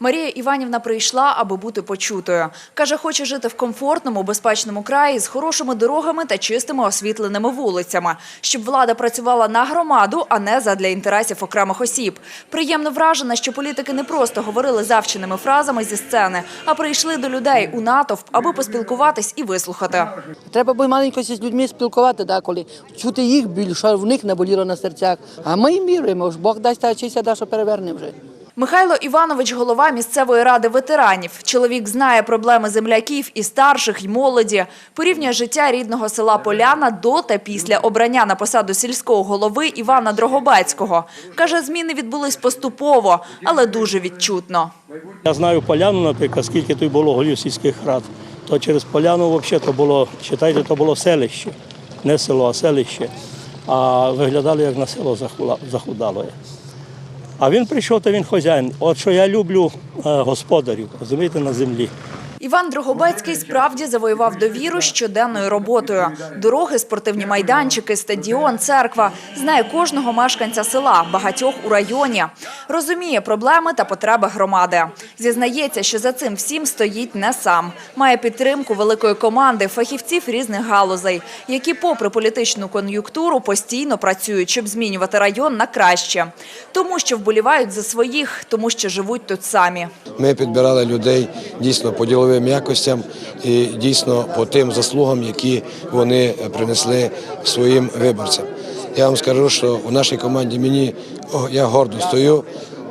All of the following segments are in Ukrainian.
Марія Іванівна прийшла, аби бути почутою. Каже, хоче жити в комфортному, безпечному краї з хорошими дорогами та чистими освітленими вулицями, щоб влада працювала на громаду, а не задля інтересів окремих осіб. Приємно вражена, що політики не просто говорили завченими фразами зі сцени, а прийшли до людей у натовп, аби поспілкуватись і вислухати. Треба б маленько з людьми спілкувати деколи, чути їх біль, що в них наболіло на серцях. А ми їм віруємо, Бог дасть та чися, да, що переверне вже. Михайло Іванович – голова місцевої ради ветеранів. Чоловік знає проблеми земляків і старших, і молоді. Порівнює життя рідного села Поляна до та після обрання на посаду сільського голови Івана Дрогобецького. Каже, зміни відбулись поступово, але дуже відчутно. Я знаю поляну, наприклад, скільки тут було голів сільських рад. То через поляну взагалі то було, читайте, то було селище. Не село, а селище. А виглядало як на село захудало. А він прийшов, то він хазяїн. От що я люблю е, господарів, розумієте, на землі. Іван Дрогобецький справді завоював довіру щоденною роботою. Дороги, спортивні майданчики, стадіон, церква. Знає кожного мешканця села, багатьох у районі. Розуміє проблеми та потреби громади. Зізнається, що за цим всім стоїть не сам. Має підтримку великої команди фахівців різних галузей, які, попри політичну кон'юнктуру, постійно працюють, щоб змінювати район на краще. Тому що вболівають за своїх, тому що живуть тут самі. Ми підбирали людей дійсно по діловим якостям і дійсно по тим заслугам, які вони принесли своїм виборцям. Я вам скажу, що у нашій команді мені я гордо стою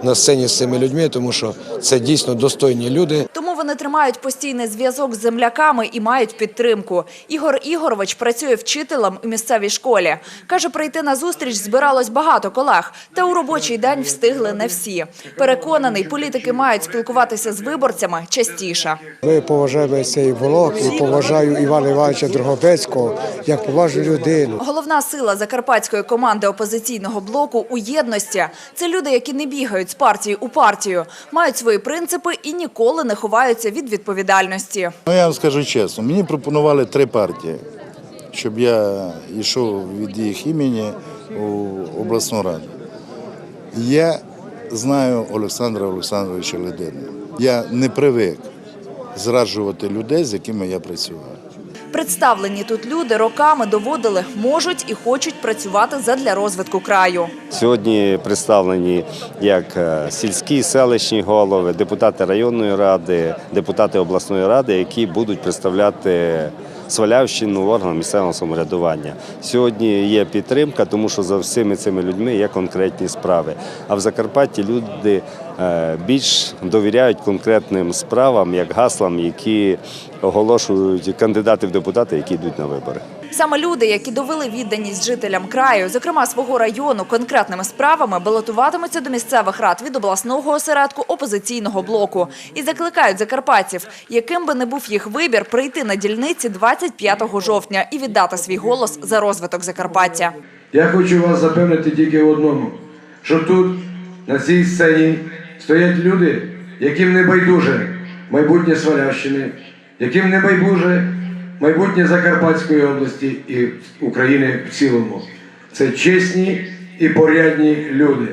на сцені з цими людьми, тому що це дійсно достойні люди. Вони тримають постійний зв'язок з земляками і мають підтримку. Ігор Ігорович працює вчителем у місцевій школі. Каже, прийти на зустріч збиралось багато колег, та у робочий день встигли не всі. Переконаний, політики мають спілкуватися з виборцями частіше. Ми поважаємо цей блок і поважаю Івана Івановича Дрогобецького як поважну людину. Головна сила закарпатської команди опозиційного блоку у єдності це люди, які не бігають з партії у партію, мають свої принципи і ніколи не ховаються від відповідальності. Ну, я вам скажу чесно, мені пропонували три партії, щоб я йшов від їх імені у обласну раду. Я знаю Олександра Олександровича Ледина. Я не привик зраджувати людей, з якими я працював. Представлені тут люди роками доводили, можуть і хочуть працювати задля розвитку краю. Сьогодні представлені як е, сільські селищні голови, депутати районної ради, депутати обласної ради, які будуть представляти Свалявщину органам місцевого самоврядування. Сьогодні є підтримка, тому що за всіми цими людьми є конкретні справи. А в Закарпатті люди е, більш довіряють конкретним справам, як гаслам, які оголошують кандидати в депутати, які йдуть на вибори. Саме люди, які довели відданість жителям краю, зокрема свого району, конкретними справами, балотуватимуться до місцевих рад від обласного осередку опозиційного блоку і закликають закарпатців, яким би не був їх вибір, прийти на дільниці 25 жовтня і віддати свій голос за розвиток Закарпаття. Я хочу вас запевнити тільки в одному, що тут, на цій сцені, стоять люди, яким не байдуже майбутнє Свалявщини, яким не байдуже майбутнє Закарпатської області і України в цілому. Це чесні і порядні люди.